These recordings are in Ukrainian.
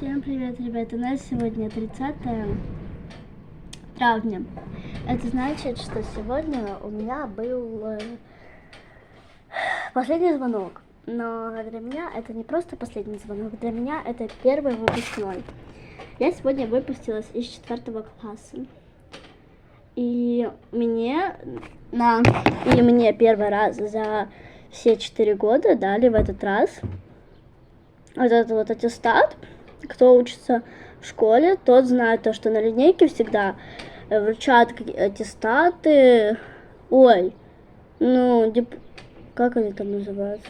Всем привет, ребята! У нас сегодня 30 травня. Это значит, что сегодня у меня был э, последний звонок. Но для меня это не просто последний звонок, для меня это первый выпускной. Я сегодня выпустилась из четвертого класса. И мне на и мне первый раз за все четыре года дали в этот раз вот этот вот аттестат. Кто учится в школе, тот знает то, что на линейке всегда какие- аттестаты. Ой, ну, дип- как они там называются?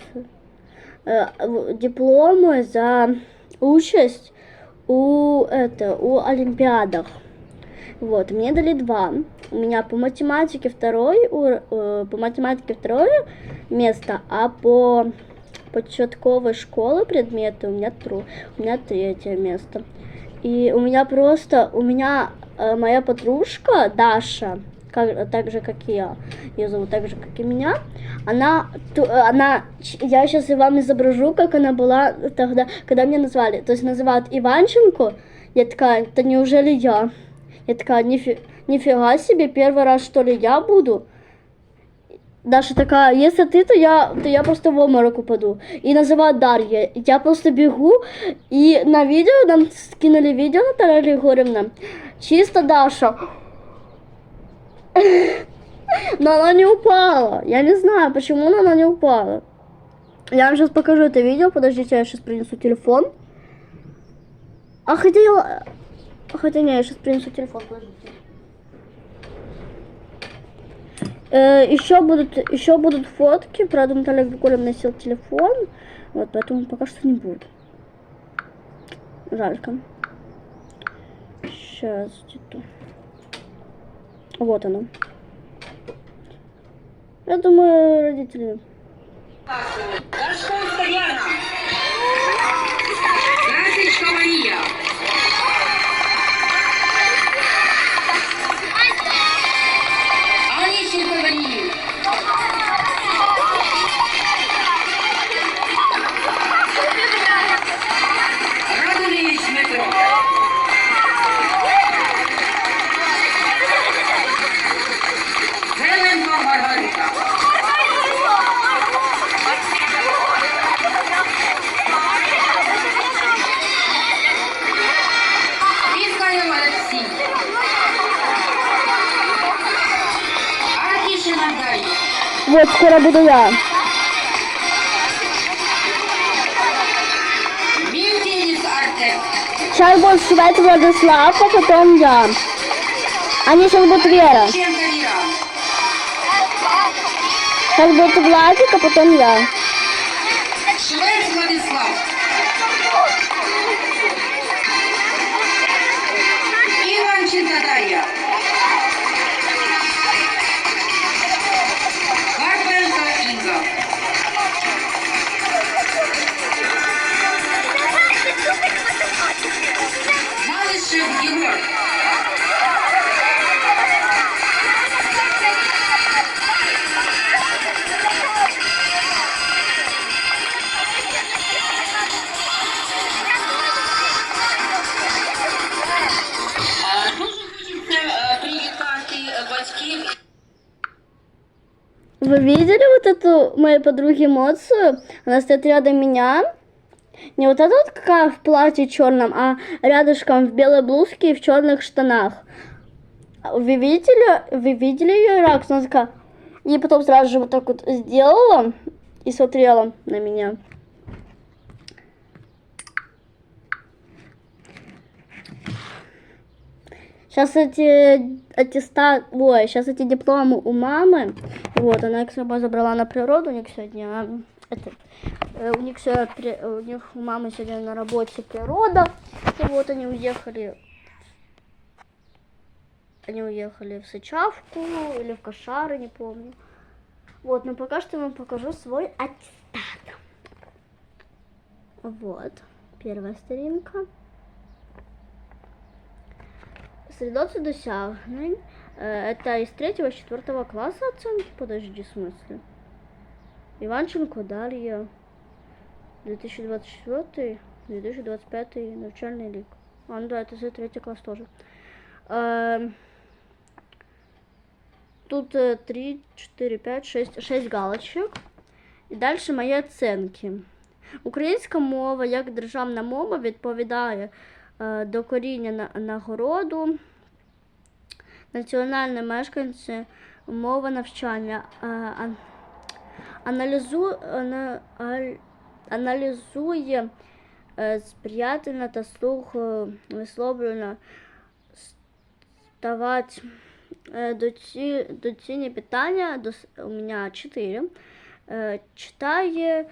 Э, дипломы за участь у это у олимпиадах. Вот, мне дали два. У меня по математике второй, э, по математике второе место, а по початковой школы предметы у меня тру, у меня третье место. И у меня просто, у меня э, моя подружка Даша, как, так же как и я, ее зовут так же как и меня, она, ту- э, она, ч- я сейчас вам изображу, как она была тогда, когда меня назвали. То есть называют Иванченко, я такая, это неужели я? Я такая, «Нифи- нифига себе, первый раз что ли я буду? Даша такая, если ты, то я, то я просто в обморок упаду. И называют Дарья. Я просто бегу, и на видео, нам скинули видео, Наталья Григорьевна, чисто Даша. Но она не упала. Я не знаю, почему она не упала. Я вам сейчас покажу это видео. Подождите, я сейчас принесу телефон. А хотя я... Хотя не, я сейчас принесу телефон, подождите. Еще будут, еще будут фотки. Правда, Наталья Григорьевна носил телефон. Вот, поэтому пока что не будет. Жалько. Сейчас где-то. Вот оно. Я думаю, родители. Дашковська Яна. Красичка Марія. Вот, скоро буду я. Сейчас будет сюда Владислав, а потом я. Они сейчас будут Вера. Сейчас будет Владик, а потом я. Видели вот эту моей подруги эмоцию? Она стоит рядом меня. Не вот эта вот какая в платье черном, а рядышком в белой блузке и в черных штанах. Вы видели, вы видели ее реакцию? Она такая... И потом сразу же вот так вот сделала и смотрела на меня. Сейчас эти аттестат, ой, сейчас эти дипломы у мамы. Вот, она их с собой забрала на природу, у них сегодня а, это, э, у них все, у них у мамы сегодня на работе природа. И вот они уехали, они уехали в Сычавку или в Кошары, не помню. Вот, но пока что я вам покажу свой аттестат. Вот, первая сторінка. Средоци досягнень. Э, Это из третьего и четвертого класса оценки. Подожди, в смысле? Иванченко Дарья. 2024 2025 навчальний рік. А, ну да, это за третий класс тоже. Эм, Тут 3, 4, 5, 6, 6 галочок. І далі мої оцінки. Українська мова як державна мова відповідає е, до коріння на, нагороду, національне мешканці, мова навчання. Аналізу, аналізує е, сприятельно та слух е, висловлювання ставати е, доці, доцільні питання до, у мене 4. Е, читає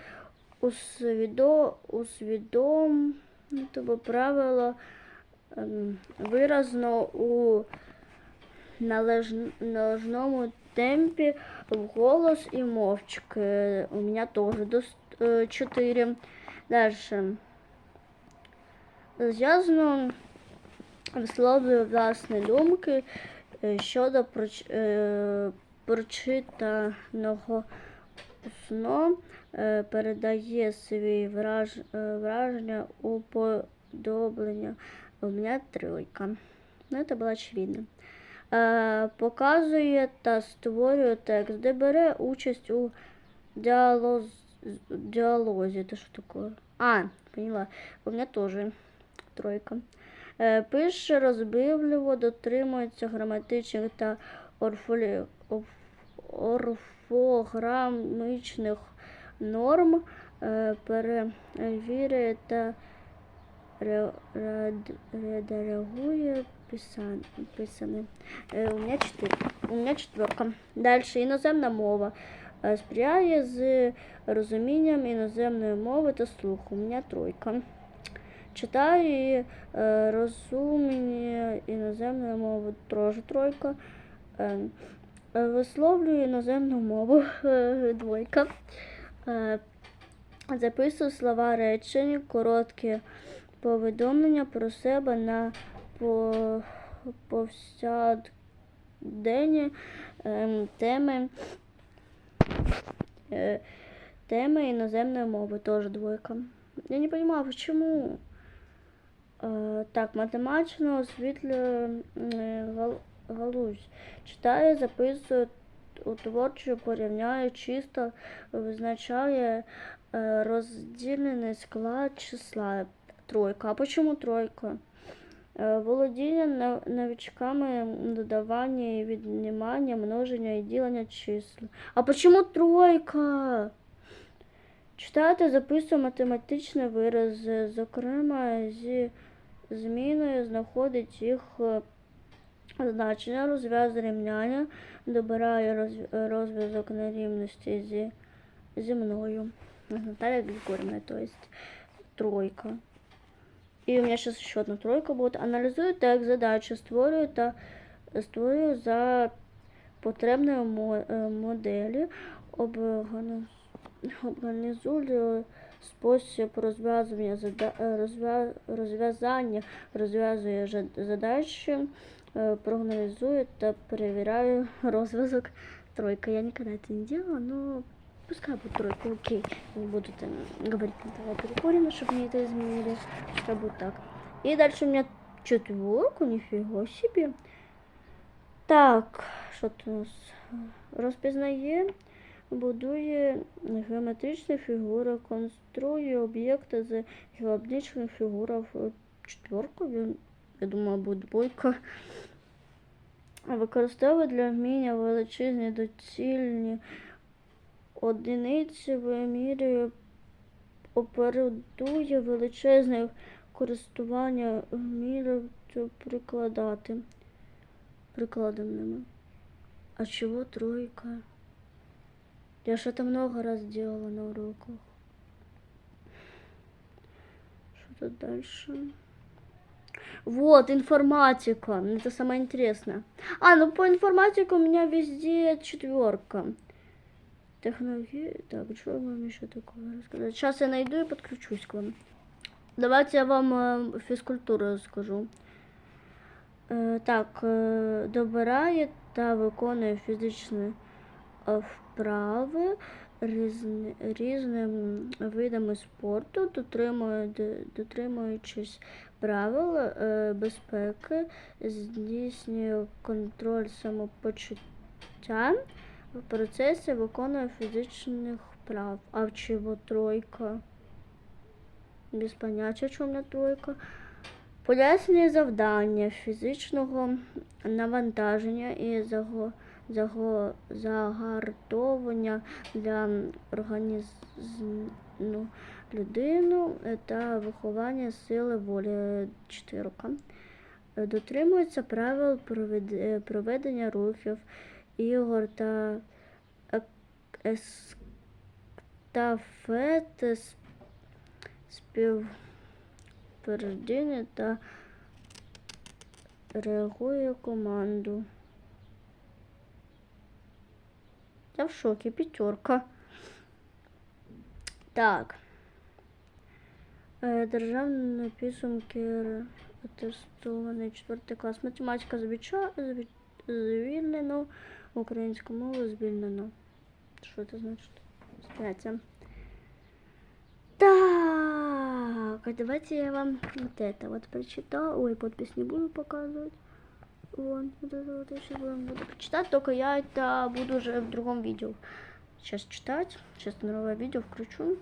усвідо, усвідомлювати правило ем, виразно у належному темпі вголос і мовчки. У мене теж до 4. Далі. Зв'язано висловлює власні думки е, щодо проч- е, прочитаного е, передає свої враж, е, враження уподоблення. У мене тройка. Ну, це було очевидно. Е, показує та створює текст, де бере участь у діалоз, діалозі. Це що таке? А, поняла. У мене теж тройка. Е, Пише розбивливо, дотримується граматичних та орфолі... орф- орфограмічних норм, е, перевіряє та ре- ред- редагує писан... писане. Е, У мене 4. У мене четверка. Далі іноземна мова. Е, Сприяє з розумінням іноземної мови та слуху. У мене тройка. Читаю і е, розуміння іноземної мови теж тройка. Е, е, висловлюю іноземну мову е, двойка. Е, записую слова речень, короткі повідомлення про себе на по, повсякденні е, теми, е, теми іноземної мови, теж двойка. Я не понимаю, почему. Е, так, математично освітлює е, галузь. Читає, записує, утворчує, порівняє, чисто визначає розділений склад числа. Тройка. А почему тройка? Е, Володіння новичками додавання і віднімання, множення і ділення чисел. А почему тройка? Читати, записує математичні вирази, зокрема, зі зміною знаходить їх е, значення, розв'язує рівняння, добирає роз- розв'язок нерівності зі, зі мною. Наталья Григорьевна, то есть тройка. И у меня сейчас еще одна тройка будет. Аналізую текст задачі, створюю та створюю за потребної мо- е, моделі, організую спосіб розв'язування е, розв'я- розв'язання, розв'язує задачі, е, прогнозую та перевіряю розв'язок тройка. Я никогда это не делала, но пускай будет тройка, окей. Не буду там говорить Наталья Григорьевна, чтобы мне это изменили. Пускай будет так. И дальше у меня четверку, нифига себе. Так, що тут у нас? Розпізнає, будує геометричні фігури, конструює об'єкти з геометричних фігурів. Четверка, я, думала, буде двойка. Використовує для вміння величезні доцільні одиниці, вимірює, опередує величезне користування вміє прикладати прикладанными. А чего тройка? Я ж это много раз делала на уроках. Что тут дальше? Вот, информатика. Это самое интересное. А, ну по информатике у меня везде четверка. Технологии. Так, что вам еще такое рассказать? Сейчас я найду и подключусь к вам. Давайте я вам э, физкультуру расскажу. Е, Так, е, добирає та виконує фізичні е, вправи різни, різним видами спорту, дотримуючись правил е, безпеки, здійснює контроль самопочуття в процесі виконує фізичних вправ. А чого тройка? Без поняття, чому не тройка. Пояснює завдання фізичного навантаження і заго, заго, загартовування для організму людину та виховання сили волі чотирка. Дотримується правил проведення рухів, ігор та ек- естафет, с- співпередження та реагує команду. Я в шокі, п'ятерка. Так. Е, Державні підсумки атестований четвертий клас. Математика звича- зві- звільнено, українську мову звільнено. Що це значить? Спрятся. Так, а давайте я вам вот это вот прочитаю. Ой, подпись не буду показывать. Вон, вот это вот я сейчас буду прочитать, только я это буду уже в другом видео сейчас читать. Сейчас новое видео включу.